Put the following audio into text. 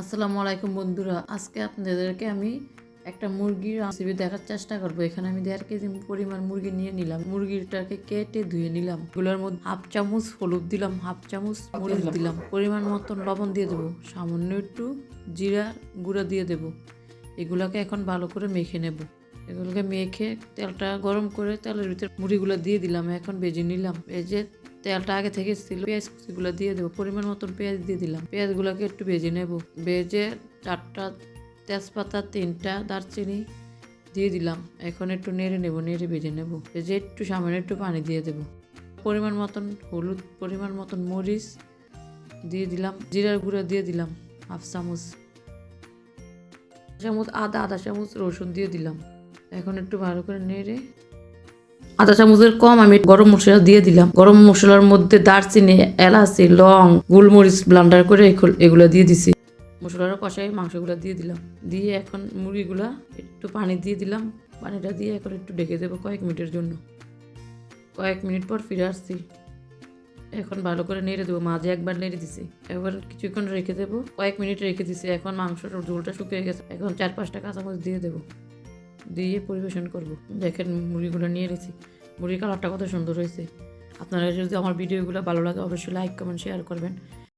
আসসালামু আলাইকুম বন্ধুরা। আজকে আপনাদেরকে আমি একটা মুরগির রেসিপি দেখার চেষ্টা করব। এখানে আমি দেড় কেজি পরিমাণ মুরগি নিয়ে নিলাম। মুরগিটাকে কেটে ধুয়ে নিলাম। এগুলোর মধ্যে হাফ চামচ হলুদ দিলাম, হাফ চামচ মরিচ দিলাম। পরিমাণ মতন লবণ দিয়ে দেবো। সামান্য একটু জিরা গুঁড়া দিয়ে দেবো। এগুলোকে এখন ভালো করে মেখে নেব। এগুলোকে মেখে তেলটা গরম করে তেলের ভিতরে মুড়িগুলো দিয়ে দিলাম। এখন ভেজে নিলাম। ভেজে তেলটা আগে থেকে ছিল, পেঁয়াজ কুচিগুলো দিয়ে দেবো, পরিমাণ মতন পেঁয়াজ দিয়ে দিলাম। পেঁয়াজগুলোকে একটু ভেজে নেব। ভেজে চারটা তেজপাতা, তিনটা দারচিনি দিয়ে দিলাম। এখন একটু নেড়ে নেব, নেড়ে ভেজে নেব। ভেজে একটু সামান্য একটু পানি দিয়ে দেব। পরিমাণ মতন হলুদ, পরিমাণ মতন মরিচ দিয়ে দিলাম। জিরার গুঁড়া দিয়ে দিলাম, হাফ চামচ। চামচ আদা, আধা চামচ রসুন দিয়ে দিলাম। এখন একটু ভালো করে নেড়ে আধা চামচের কম আমি গরম মশলা দিয়ে দিলাম। গরম মশলার মধ্যে দারচিনি, এলাচি, লং, গোলমরিচ ব্লান্ডার করে এগুলো- দিয়ে দিছি। মশলার কষাই মাংসগুলো দিয়ে দিলাম। দিয়ে এখন মুরগিগুলা একটু পানি দিয়ে দিলাম। পানিটা দিয়ে এখন একটু ঢেকে দেবো কয়েক মিনিটের জন্য। কয়েক মিনিট পর ফিরে আসছি। এখন ভালো করে নেড়ে দেবো, মাঝে একবার নেড়ে দিছি। এবার কিছুক্ষণ রেখে দেবো, কয়েক মিনিট রেখে দিছি। এখন মাংসটার ঝোলটা শুকিয়ে গেছে। এখন চার পাঁচটা কাঁচামরিচ দিয়ে দেবো। দিয়ে পরিবেশন করব। দেখেন মুড়িগুলো নিয়ে রেখেছি মুড়ির কালারটা কত সুন্দর হয়েছে। আপনারা যদি আমার ভিডিওগুলো ভালো লাগে, অবশ্যই লাইক কমেন্ট শেয়ার করবেন।